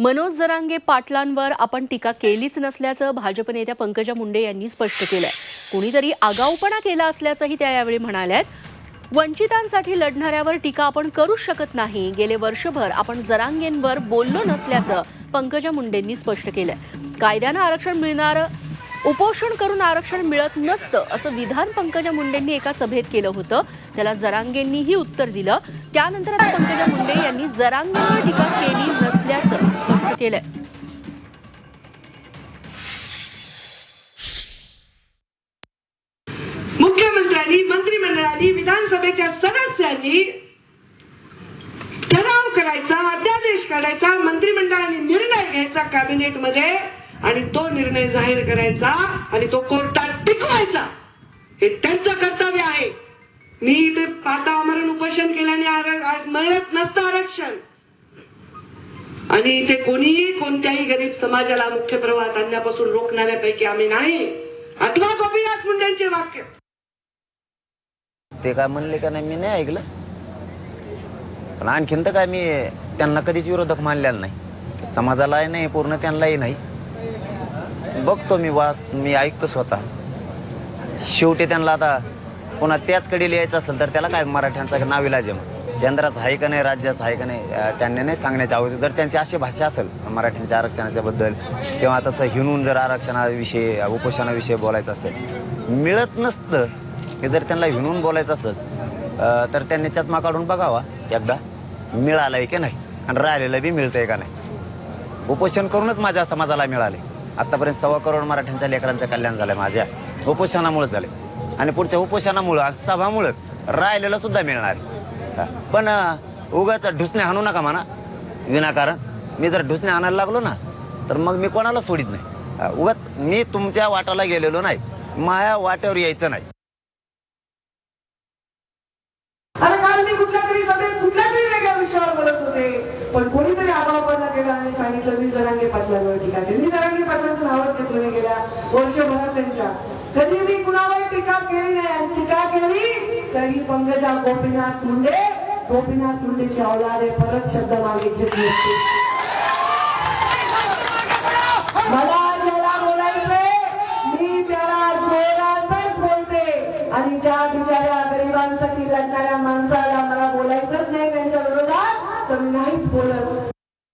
मनोज जरांगे पाटलांवर आपण टीका केलीच नसल्याचं भाजप नेत्या पंकजा मुंडे यांनी स्पष्ट केलंय. कुणीतरी आगाऊपणा केला असल्याचंही त्या यावेळी म्हणाल्यात. वंचितांसाठी लढणाऱ्यावर टीका आपण करूच शकत नाही. गेले वर्षभर आपण जरांगेंवर बोललो नसल्याचं पंकजा मुंडेंनी स्पष्ट केलंय. कायद्यानं आरक्षण मिळणार उपोषण करून आरक्षण मिळत नसतं असं विधान पंकजा मुंडेंनी एका सभेत केलं होतं. त्याला जरांगेंनीही उत्तर दिलं. त्यानंतर आता पंकजा मुंडे यांनी जरांगेंवर टीका केली नसल्याचं स्पष्ट केलंय. मुख्यमंत्र्यांनी मंत्रिमंडळाने विधानसभेच्या सदस्यांनी ठराव करायचा अध्यादेश काढायचा मंत्रिमंडळाने निर्णय घ्यायचा कॅबिनेटमध्ये आणि तो निर्णय जाहीर करायचा आणि तो कोर्टात टिकवायचा. हे त्यांचं कर्तव्य आहे. मी इथे पातामरण उपोषण केल्याने मिळत नसतं आरक्षण. आणि इथे कोणीही कोणत्याही गरीब समाजाला मुख्य प्रवाहात आणण्यापासून रोखणाऱ्यापैकी आम्ही नाही. अथवा गोपीनाथ मुंडेंचे वाक्य. ते काय म्हणले का नाही मी नाही ऐकलं. पण आणखीन तर काय मी त्यांना कधीच विरोधक मानलेला नाही. समाजालाही नाही पूर्ण त्यांनाही नाही. बघतो मी वास मी ऐकतो स्वतः. शेवटी त्यांना आता पुन्हा त्याचकडे लिहायचं असेल तर त्याला काय मराठ्यांचा नाविलाज आहे मग? केंद्राचं आहे का नाही राज्याचं आहे का नाही त्यांनी नाही सांगण्याची आवश्यक जर त्यांची अशी भाषा असेल मराठ्यांच्या आरक्षणाच्या बद्दल किंवा तसं हिनून जर आरक्षणाविषयी उपोषणाविषयी बोलायचं असेल मिळत नसतं हे जर त्यांना हिनून बोलायचं असेल तर त्यांनी चष्मा काढून बघावा एकदा. मिळालं आहे की नाही? आणि राहिलेलं बी मिळतं आहे का नाही? उपोषण करूनच माझ्या समाजाला मिळाले आत्तापर्यंत सव्वा करोड मराठ्यांच्या लेकरांचं कल्याण झालं माझ्या. उपोषणामुळे झाले आणि पुढच्या उपोषणामुळं आणि सभामुळं राहिलेलं सुद्धा मिळणार. आहे. पण उगाच ढुसणे हाणू नका म्हणा. विनाकारण. मी जर ढुसणे आणायला लागलो ना तर मग मी कोणाला सोडित नाही. उगाच मी तुमच्या वाटाला गेलेलो नाही. माया वाट्यावर यायचं नाही. अरे काल मी कुठल्या तरी सभेत कुठल्या तरी वेगळ्या विषयावर बोलत होते. पण कोणीतरी आगाऊपणा केला आणि सांगितलं मी जरांगे पाटलांवर टीका केली. मी जरांगे पाटलांचं नावच घेतलं नाही गेल्या वर्षभरात त्यांच्या. कधी मी कुणावर टीका केली नाही आणि टीका केली तरी पंकजा गोपीनाथ मुंडे गोपीनाथ मुंडेची अवलादे परत शब्द मागे घेतली मला ज्याला बोलायचंय मी त्याला जोरातच बोलते. आणि ज्या बिचाऱ्या गरिबांसाठी लढणाऱ्या माणसाला pula.